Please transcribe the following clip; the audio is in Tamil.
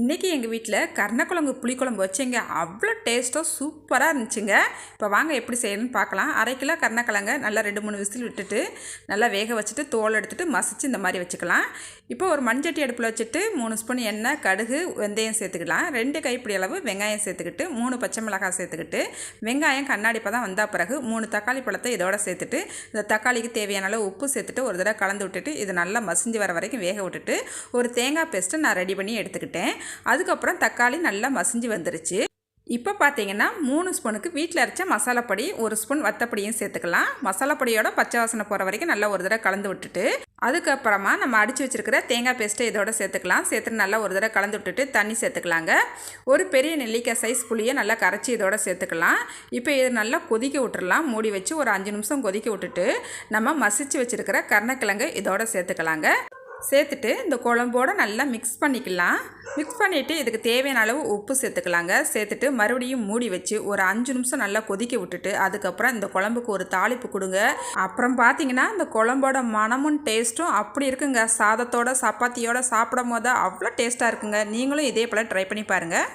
இன்றைக்கி எங்கள் வீட்டில் கருணக்குழம்பு புளிக்குழம்பு வச்சுங்க. அவ்வளோ டேஸ்ட்டாக சூப்பராக இருந்துச்சுங்க. இப்போ வாங்க எப்படி செய்யணும்னு பார்க்கலாம் அரை கிலோ கருணக்கிழங்க நல்லா ரெண்டு மூணு விசில் விட்டுட்டு நல்லா வேக வச்சுட்டு தோல் எடுத்துகிட்டு மசிச்சு இந்த மாதிரி வச்சுக்கலாம். இப்போ ஒரு மண்சட்டி அடுப்பில் வச்சுட்டு மூணு ஸ்பூன் எண்ணெய் கடுகு வெந்தயம் சேர்த்துக்கலாம். ரெண்டு கைப்பிடி அளவு வெங்காயம் சேர்த்துக்கிட்டு மூணு பச்சை மிளகாய் சேர்த்துக்கிட்டு வெங்காயம் கண்ணாடி தான் வந்தால் பிறகு மூணு தக்காளி பழத்தை இதோட சேர்த்துட்டு இந்த தக்காளிக்கு தேவையான அளவு உப்பு சேர்த்துட்டு ஒரு தடவை கலந்து விட்டுட்டு இது நல்லா மசிஞ்சு வர வரைக்கும் வேக விட்டுட்டு ஒரு தேங்காய் பேஸ்ட்டு நான் ரெடி பண்ணி எடுத்துக்கிட்டேன். அதுக்கப்புறம் தக்காளி நல்லா மசிஞ்சு வந்துருச்சு. இப்போ பார்த்தீங்கன்னா மூணு ஸ்பூனுக்கு வீட்டில் அரைச்ச மசாலா பொடி ஒரு ஸ்பூன் வத்தப்பொடியும் சேர்த்துக்கலாம். மசாலா பொடியோட பச்சை வாசனை போகிற வரைக்கும் நல்லா ஒரு தடவை கலந்து விட்டுட்டு அதுக்கப்புறமா நம்ம அடித்து வச்சிருக்கிற தேங்காய் பேஸ்ட்டை இதோட சேர்த்துக்கலாம். சேர்த்துட்டு நல்லா ஒரு தடவை கலந்து விட்டுட்டு தண்ணி சேர்த்துக்கலாங்க. ஒரு பெரிய நெல்லிக்காய் சைஸ் புளியை நல்லா கரைச்சி இதோட சேர்த்துக்கலாம். இப்போ இது நல்லா கொதிக்க விட்டுறலாம். மூடி வச்சு ஒரு அஞ்சு நிமிஷம் கொதிக்க விட்டுட்டு நம்ம மசிச்சு வச்சுருக்கிற கருணக்கிழங்கு இதோட சேர்த்துக்கலாங்க. சேர்த்துட்டு இந்த குழம்போடு நல்லா மிக்ஸ் பண்ணிக்கலாம். மிக்ஸ் பண்ணிவிட்டு இதுக்கு தேவையான அளவு உப்பு சேர்த்துக்கலாங்க. சேர்த்துட்டு மறுபடியும் மூடி வச்சு ஒரு அஞ்சு நிமிஷம் நல்லா கொதிக்க விட்டுட்டு அதுக்கப்புறம் இந்த குழம்புக்கு ஒரு தாளிப்பு கொடுங்க. அப்புறம் பார்த்தீங்கன்னா இந்த குழம்போட மனமும் டேஸ்ட்டும் அப்படி இருக்குங்க. சாதத்தோட சப்பாத்தியோட சாப்பிடும் போது அவ்வளோ டேஸ்ட்டாக இருக்குங்க. நீங்களும் இதே போல் ட்ரை பண்ணி பாருங்கள்